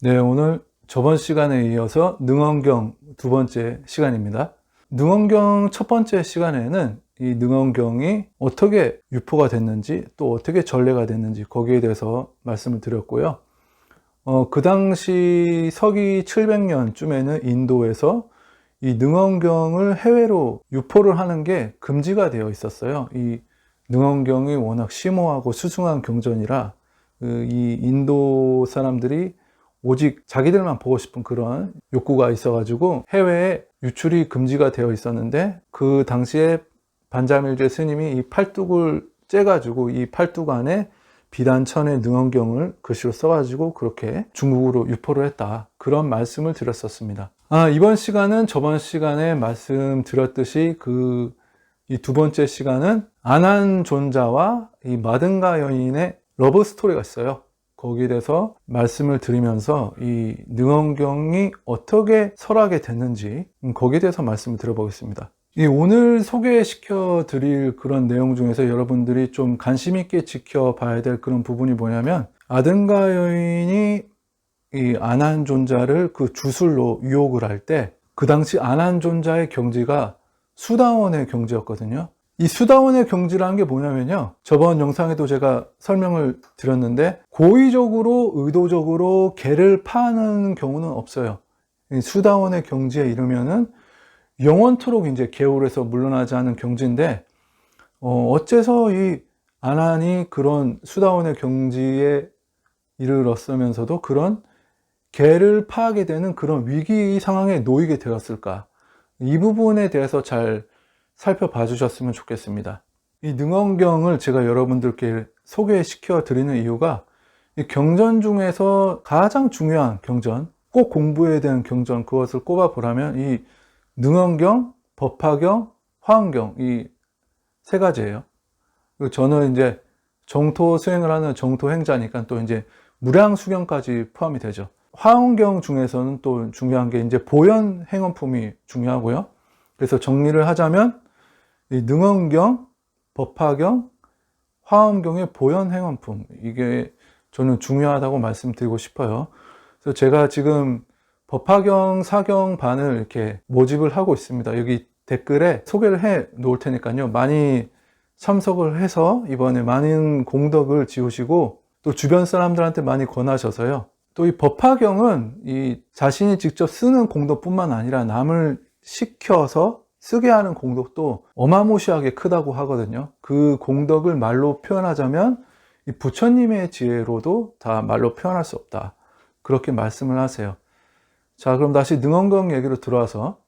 네, 오늘 저번 시간에 이어서 능언경 두 번째 시간입니다. 능언경 첫 번째 시간에는 이 능언경이 어떻게 유포가 됐는지 또 어떻게 전래가 됐는지 거기에 대해서 말씀을 드렸고요. 어, 그 당시 서기 700년쯤에는 인도에서 이 능언경을 해외로 유포를 하는 게 금지가 되어 있었어요. 이 능언경이 워낙 심오하고 수승한 경전이라 그이 인도 사람들이 오직 자기들만 보고 싶은 그런 욕구가 있어가지고 해외에 유출이 금지가 되어 있었는데 그 당시에 반자밀제 스님이 이 팔뚝을 째가지고 이 팔뚝 안에 비단천의 능언경을 글씨로 써가지고 그렇게 중국으로 유포를 했다. 그런 말씀을 드렸었습니다. 아, 이번 시간은 저번 시간에 말씀드렸듯이 그 이 두 번째 시간은 안한 존자와 이 마든가 여인의 러브 스토리가 있어요. 거기에 대해서 말씀을 드리면서 이 능언경이 어떻게 설하게 됐는지 음, 거기에 대해서 말씀을 드려보겠습니다. 이 오늘 소개시켜 드릴 그런 내용 중에서 여러분들이 좀 관심 있게 지켜봐야 될 그런 부분이 뭐냐면 아든가 여인이 이 안한 존자를 그 주술로 유혹을 할 때 그 당시 안한 존자의 경지가 수다원의 경지였거든요. 이 수다원의 경지라는 게 뭐냐면요. 저번 영상에도 제가 설명을 드렸는데 고의적으로 의도적으로 개를 파는 경우는 없어요. 이 수다원의 경지에 이르면은 영원토록 이제 개울에서 물러나지 않은 경지인데 어, 어째서 이 아난이 그런 수다원의 경지에 이르렀으면서도 그런 개를 파하게 되는 그런 위기 상황에 놓이게 되었을까? 이 부분에 대해서 잘 살펴봐 주셨으면 좋겠습니다. 이 능언경을 제가 여러분들께 소개시켜 드리는 이유가 이 경전 중에서 가장 중요한 경전, 꼭 공부해야 되는 경전, 그것을 꼽아 보라면 이 능언경, 법화경, 화엄경 이 세 가지예요. 그리고 저는 이제 정토 수행을 하는 정토 행자니까 또 이제 무량 수경까지 포함이 되죠. 화엄경 중에서는 또 중요한 게 이제 보현 행원품이 중요하고요. 그래서 정리를 하자면 이 능언경, 법화경, 화엄경의 보현 행원품 이게 저는 중요하다고 말씀드리고 싶어요. 그래서 제가 지금 법화경, 사경 반을 이렇게 모집을 하고 있습니다. 여기 댓글에 소개를 해 놓을 테니까요. 많이 참석을 해서 이번에 많은 공덕을 지우시고 또 주변 사람들한테 많이 권하셔서요. 또 이 법화경은 이 자신이 직접 쓰는 공덕뿐만 아니라 남을 시켜서 쓰게 하는 공덕도 어마무시하게 크다고 하거든요. 그 공덕을 말로 표현하자면 이 부처님의 지혜로도 다 말로 표현할 수 없다. 그렇게 말씀을 하세요. 자, 그럼 다시 능언경 얘기로 들어와서